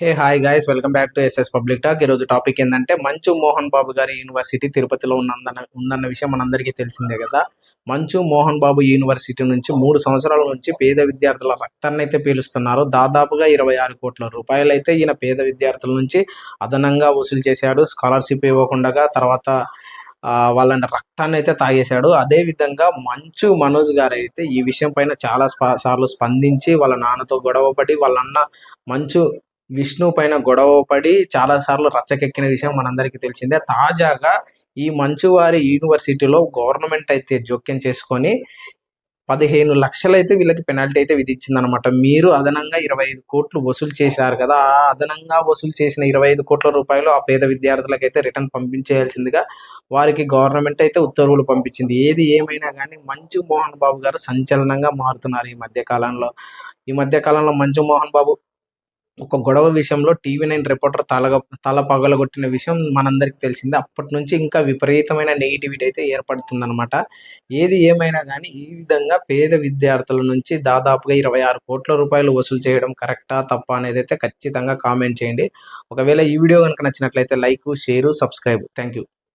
Hey hi guys welcome back to SS public talk ఈరోజు topic ఏంటంటే మంచు మోహన్ బాబు గారి university తిరుపతిలో ఉన్నందన్న ఉందన్న విషయం మనందరికీ తెలిసిందే కదా. మంచు మోహన్ బాబు యూనివర్సిటీ నుంచి మూడు సంవత్సరాల నుంచి పేద విద్యార్థుల రక్తాన్ని అయితే పీలుస్తున్నారు. దాదాపుగా ఇరవై ఆరు కోట్ల రూపాయలు అయితే ఈయన పేద విద్యార్థుల నుంచి అదనంగా వసూలు చేశాడు. స్కాలర్షిప్ ఇవ్వకుండా తర్వాత వాళ్ళని రక్తాన్ని అయితే తాగేశాడు. అదే విధంగా మంచు మనోజ్ గారు అయితే ఈ విషయం పైన చాలా స్పా- సార్లు స్పందించి వాళ్ళ నాన్నతో గొడవపడి వాళ్ళ అన్న మంచు విష్ణు పైన గొడవ పడి చాలా సార్లు రచ్చకెక్కిన విషయం మనందరికీ తెలిసిందే. తాజాగా ఈ మంచువారి యూనివర్సిటీలో గవర్నమెంట్ అయితే జోక్యం చేసుకొని పదిహేను లక్షలు అయితే వీళ్ళకి పెనాల్టీ అయితే విధించింది అనమాట మీరు అదనంగా ఇరవై ఐదు కోట్లు వసూలు చేశారు కదా ఆ అదనంగా వసూలు చేసిన ఇరవై ఐదు కోట్ల రూపాయలు ఆ పేద విద్యార్థులకు అయితే రిటర్న్ పంపించేయాల్సిందిగా వారికి గవర్నమెంట్ అయితే ఉత్తర్వులు పంపించింది. ఏది ఏమైనా కానీ మంచు మోహన్ బాబు గారు సంచలనంగా మారుతున్నారు ఈ మధ్య కాలంలో. ఈ మధ్య కాలంలో మంచు మోహన్ బాబు ఒక గొడవ విషయంలో టీవీ నైన్ రిపోర్టర్ తలగ తల పగలగొట్టిన విషయం మనందరికి తెలిసిందే. అప్పటి నుంచి ఇంకా విపరీతమైన నెగిటివిటీ అయితే ఏర్పడుతుందన్నమాట. ఏది ఏమైనా కానీ ఈ విధంగా పేద విద్యార్థుల నుంచి దాదాపుగా ఇరవై ఆరు కోట్ల రూపాయలు వసూలు చేయడం కరెక్టా తప్ప అనేది అయితే ఖచ్చితంగా కామెంట్ చేయండి. ఒకవేళ ఈ వీడియో కనుక నచ్చినట్లయితే like share subscribe. Thank you